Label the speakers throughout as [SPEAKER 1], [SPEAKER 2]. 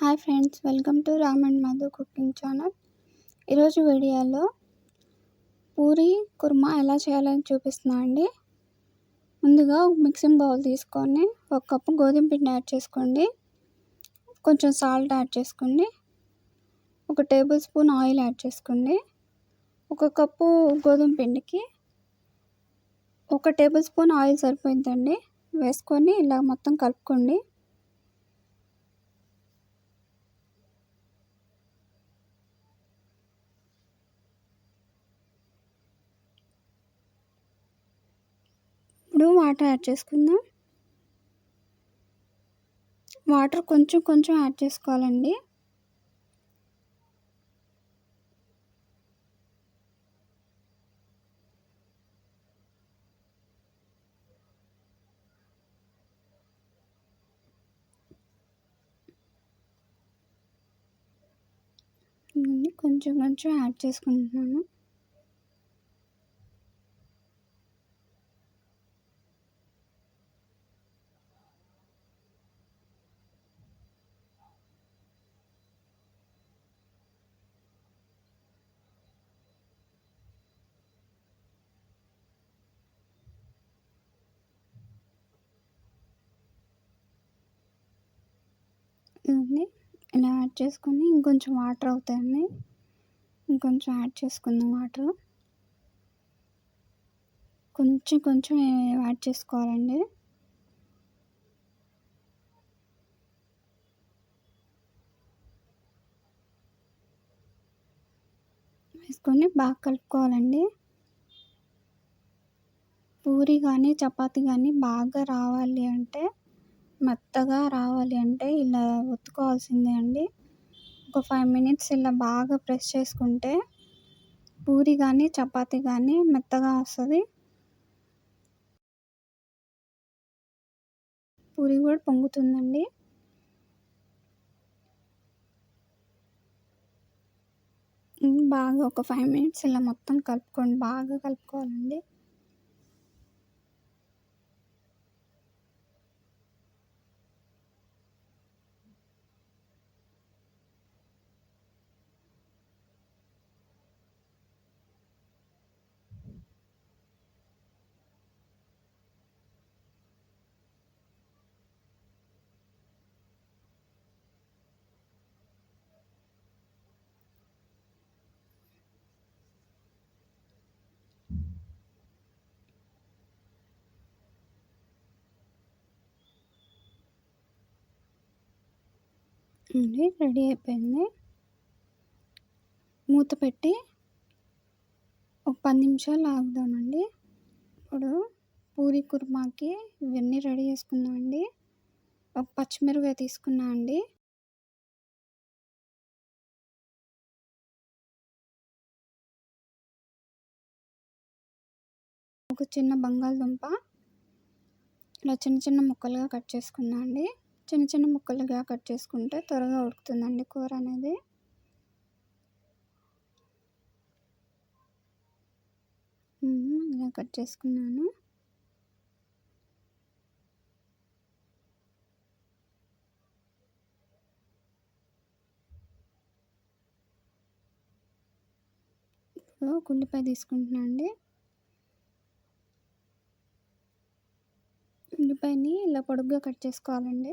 [SPEAKER 1] Hi friends welcome to Ram and Madhu cooking channel. ఈరోజు వీడియోలో పూరి కుర్మా ఎలా చేయాలని చూపిస్తున్నా అండి. ముందుగా ఒక మిక్సింగ్ బౌల్ తీసుకొని ఒక కప్పు గోధుమ పిండి యాడ్ చేసుకోండి. కొంచెం సాల్ట్ యాడ్ చేసుకోండి. ఒక టేబుల్ స్పూన్ ఆయిల్ యాడ్ చేసుకోండి. ఒక కప్పు గోధుమ పిండికి ఒక టేబుల్ స్పూన్ ఆయిల్ సరిపోయిందండి. వేసుకొని ఇలా మొత్తం కలుపుకోండి. ఇప్పుడు వాటర్ యాడ్ చేసుకుందాం. వాటర్ కొంచెం కొంచెం యాడ్ చేసుకోవాలండి. కొంచెం కొంచెం యాడ్ చేసుకుంటున్నాను. ఇవన్నీ ఇలా యాడ్ చేసుకొని ఇంకొంచెం వాటర్ అవుతాయండి. ఇంకొంచెం యాడ్ చేసుకుందాం వాటర్. కొంచెం కొంచెం యాడ్ చేసుకోవాలండి. వేసుకొని బాగా కలుపుకోవాలండి. పూరి కానీ చపాతి కానీ బాగా రావాలి అంటే మెత్తగా రావాలి అంటే ఇలా ఒత్తుకోవాల్సిందే అండి. ఒక ఫైవ్ మినిట్స్ ఇలా బాగా ప్రెస్ చేసుకుంటే పూరి కానీ చపాతి కానీ మెత్తగా వస్తుంది. పూరి కూడా పొంగుతుందండి. బాగా ఒక ఫైవ్ మినిట్స్ ఇలా మొత్తం కలుపుకోండి. బాగా కలుపుకోవాలండి. అండి రెడీ అయిపోయింది. మూత పెట్టి ఒక పది నిమిషాలు ఆగుదామండి. ఇప్పుడు పూరి కుర్మాకి ఇవన్నీ రెడీ చేసుకుందామండి. ఒక పచ్చిమిరపకాయ తీసుకున్నా అండి. ఒక చిన్న బంగాళదుంప ఇలా చిన్న చిన్న ముక్కలుగా కట్ చేసుకున్నా అండి. చిన్న చిన్న ముక్కలుగా కట్ చేసుకుంటే త్వరగా ఉడుకుతుందండి కూర అనేది. ఇలా కట్ చేసుకున్నాను. ఇప్పుడు ఉల్లిపాయ తీసుకుంటున్నా అండి. ఉల్లిపాయని ఇలా పొడుగ్గా కట్ చేసుకోవాలండి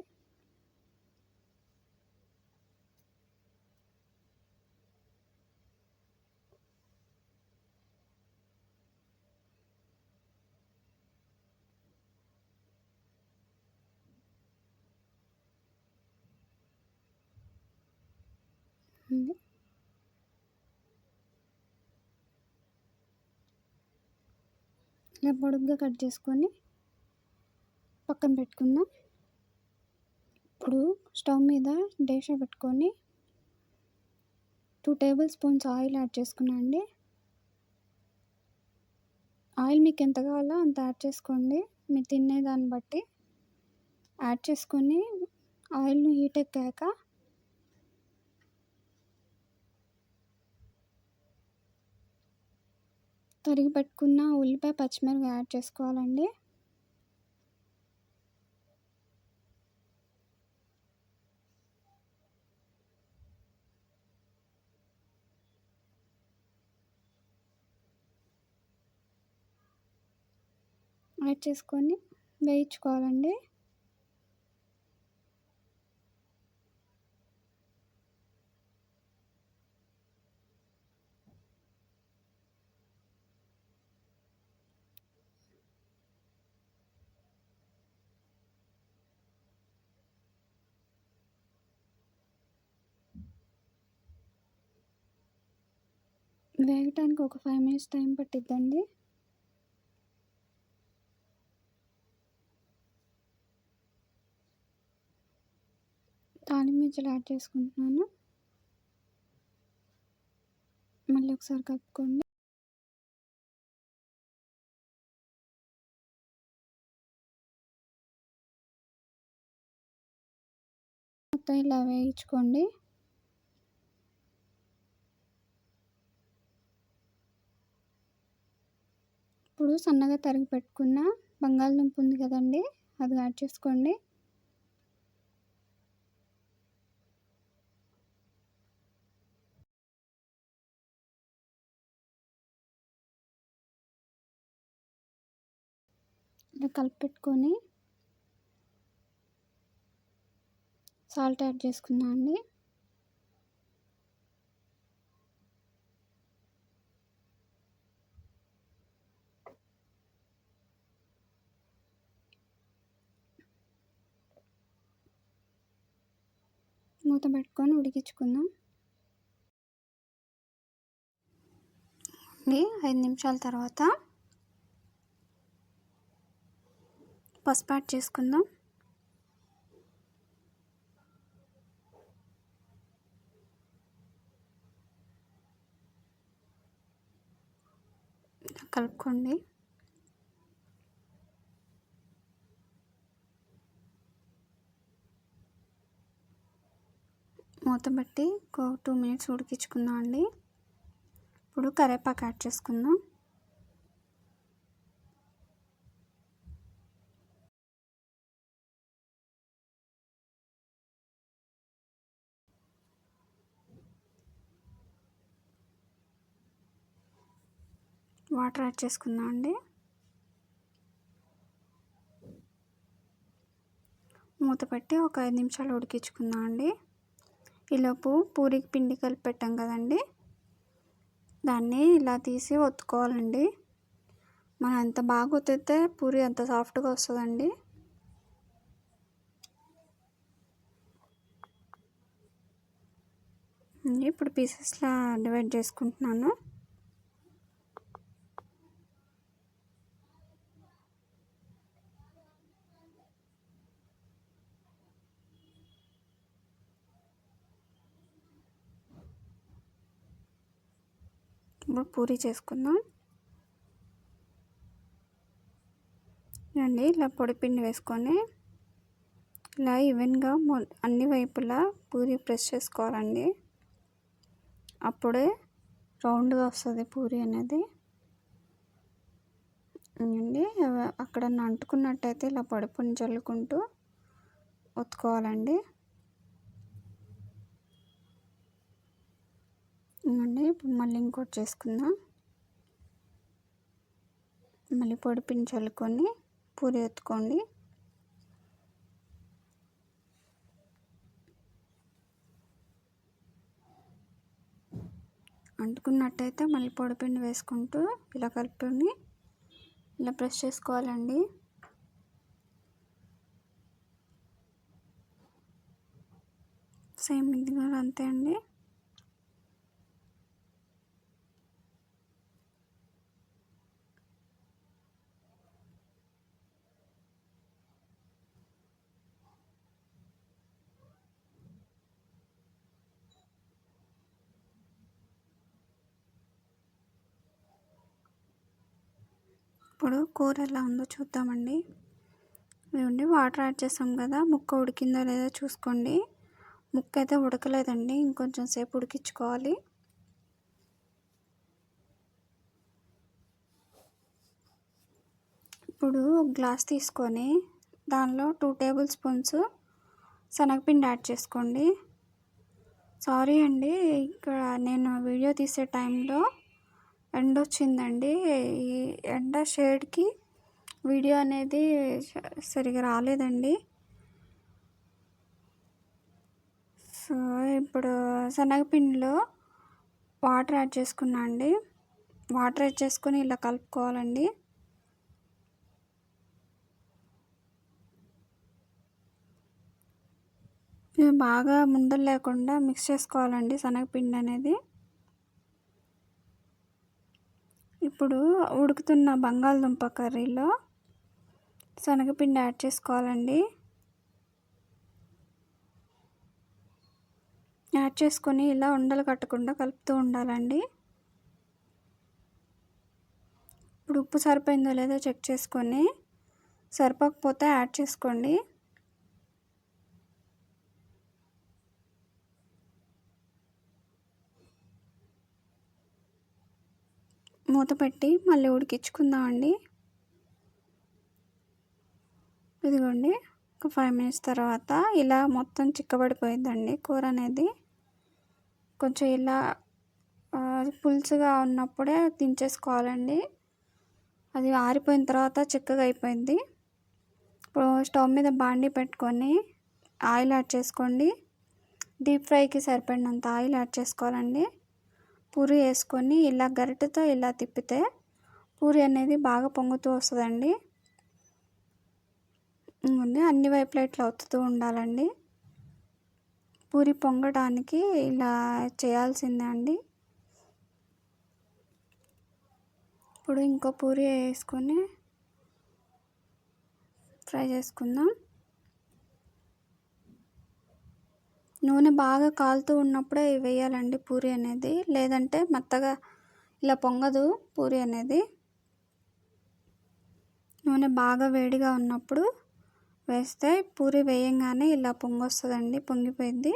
[SPEAKER 1] ఉంది ఇలా పొడుగ్గా కట్ చేసుకొని పక్కన పెట్టుకుందాం. ఇప్పుడు స్టవ్ మీద డేషా పెట్టుకొని two tablespoons oil add చేసుకున్నా అండి. ఆయిల్ మీకు ఎంత కావాలో అంత యాడ్ చేసుకోండి. మీరు తినేదాన్ని బట్టి యాడ్ చేసుకొని ఆయిల్ను హీట్ ఎక్కాక తరిగి పెట్టుకున్న ఉల్లిపాయ పచ్చిమిరపకాయ యాడ్ చేసుకోవాలండి. యాడ్ చేసుకొని వేయించుకోవాలండి. వేగటానికి ఒక ఫైవ్ మినిట్స్ టైం పట్టిద్దండి. తాలింపు యాడ్ చేసుకుంటున్నాను. మళ్ళీ ఒకసారి కలుపుకోండి. మొత్తం ఇలా వేయించుకోండి. ఇప్పుడు సన్నగా తరిగి పెట్టుకున్న బంగాళదుంప ఉంది కదండి అది యాడ్ చేసుకోండి. ఇలా కలిపెట్టుకొని సాల్ట్ యాడ్ చేసుకున్నా అండి. మూత పెట్టుకొని ఉడికించుకుందాం. ఐదు నిమిషాల తర్వాత పసుపు యాడ్ చేసుకుందాం. కలుపుకోండి. మూత పెట్టి ఒక టూ మినిట్స్ ఉడికించుకుందాం అండి. ఇప్పుడు కరివేపాకు యాడ్ చేసుకుందాం. వాటర్ యాడ్ చేసుకుందాం అండి. మూత పెట్టి ఒక ఐదు నిమిషాలు ఉడికించుకుందాం అండి. ఈలోపు పూరికి పిండి కలిపి పెట్టాం కదండి. దాన్ని ఇలా తీసి ఒత్తుకోవాలండి. మనం ఎంత బాగా ఒత్తితే పూరి అంత సాఫ్ట్గా వస్తుందండి. ఇప్పుడు పీసెస్లా డివైడ్ చేసుకుంటున్నాను. ఇప్పుడు పూరి చేసుకుందాం. అండి ఇలా పొడి పిండి వేసుకొని ఇలా ఈవెన్గా అన్ని వైపులా పూరి ప్రెస్ చేసుకోవాలండి. అప్పుడే రౌండ్గా వస్తుంది పూరి అనేది. అండి అక్కడ అంటుకున్నట్టయితే ఇలా పొడి పిండి చల్లుకుంటూ ఒత్తుకోవాలండి. ఇవ్వండి ఇప్పుడు మళ్ళీ ఇంకోటి చేసుకుందాం. మళ్ళీ పొడి పిండి చల్లుకొని పూరి ఎత్తుకోండి. అంటుకున్నట్టయితే మళ్ళీ పొడిపిండి వేసుకుంటూ ఇలా కలుపుకొని ఇలా ప్రెస్ చేసుకోవాలండి. సేమ్ ఇది కూడా అంతే అండి. ఇప్పుడు కూర ఎలా ఉందో చూద్దామండి. ఇవ్వండి వాటర్ యాడ్ చేసాం కదా ముక్క ఉడికిందో లేదో చూసుకోండి. ముక్క అయితే ఉడకలేదండి ఇంకొంచెం సేపు ఉడికించుకోవాలి. ఇప్పుడు ఒక గ్లాస్ తీసుకొని దానిలో టూ టేబుల్ స్పూన్స్ శనగపిండి యాడ్ చేసుకోండి. సారీ అండి ఇక్కడ నేను వీడియో తీసే టైంలో ఎండ వచ్చిందండి ఈ ఎండ షేడ్కి వీడియో అనేది సరిగా రాలేదండి. సో ఇప్పుడు శనగపిండిలో వాటర్ యాడ్ చేసుకున్నా అండి. వాటర్ యాడ్ చేసుకొని ఇలా కలుపుకోవాలండి. బాగా ముండలు లేకుండా మిక్స్ చేసుకోవాలండి శనగపిండి అనేది. ఇప్పుడు ఉడుకుతున్న బంగాళదుంప కర్రీలో శనగపిండి యాడ్ చేసుకోవాలండి. యాడ్ చేసుకొని ఇలా ఉండలు కట్టకుండా కలుపుతూ ఉండాలండి. ఇప్పుడు ఉప్పు సరిపోయిందో లేదో చెక్ చేసుకొని సరిపోకపోతే యాడ్ చేసుకోండి. మూత పెట్టి మళ్ళీ ఉడికించుకుందామండి ఇదిగోండి ఒక ఫైవ్ మినిట్స్ తర్వాత ఇలా మొత్తం చిక్కబడిపోయిందండి కూర అనేది. కొంచెం ఇలా పులుసుగా ఉన్నప్పుడే దించేసుకోవాలండి. అది ఆరిపోయిన తర్వాత చిక్కగా అయిపోయింది. ఇప్పుడు స్టవ్ మీద బాండి పెట్టుకొని ఆయిల్ యాడ్ చేసుకోండి. డీప్ ఫ్రైకి సరిపడినంత ఆయిల్ యాడ్ చేసుకోవాలండి. పూరి వేసుకొని ఇలా గరిటెతో ఇలా తిప్పితే పూరి అనేది బాగా పొంగుతూ వస్తుందండి. ఉంది అన్ని వైపులా ఇట్లా ఒత్తుతూ ఉండాలండి. పూరి పొంగడానికి ఇలా చేయాల్సిందే అండి. ఇప్పుడు ఇంకో పూరి వేసుకొని ఫ్రై చేసుకుందాం. నూనె బాగా కాలుతూ ఉన్నప్పుడే వేయాలండి పూరి అనేది. లేదంటే మెత్తగా ఇలా పొంగదు పూరి అనేది. నూనె బాగా వేడిగా ఉన్నప్పుడు వేస్తే పూరి వేయంగానే ఇలా పొంగొస్తుందండి పొంగిపోయింది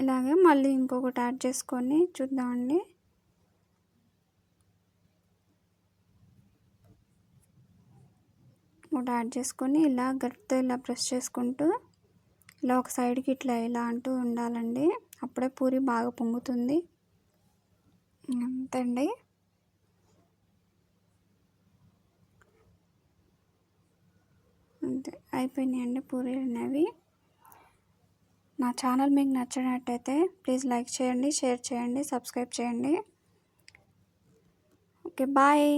[SPEAKER 1] ఇలాగే మళ్ళీ ఇంకొకటి యాడ్ చేసుకొని చూద్దామండి. మూట యాడ్ చేసుకొని ఇలా గట్టితో ఇలా ప్రెస్ చేసుకుంటూ ఇలా ఒక సైడ్కి ఇట్లా ఇలా అంటూ ఉండాలండి. అప్పుడే పూరి బాగా పొంగుతుంది. అంతే అంతే అయిపోయినాయండి పూరీలు అనేవి. నా ఛానల్ మీకు నచ్చినట్టయితే ప్లీజ్ లైక్ చేయండి షేర్ చేయండి సబ్స్క్రైబ్ చేయండి. Okay bye.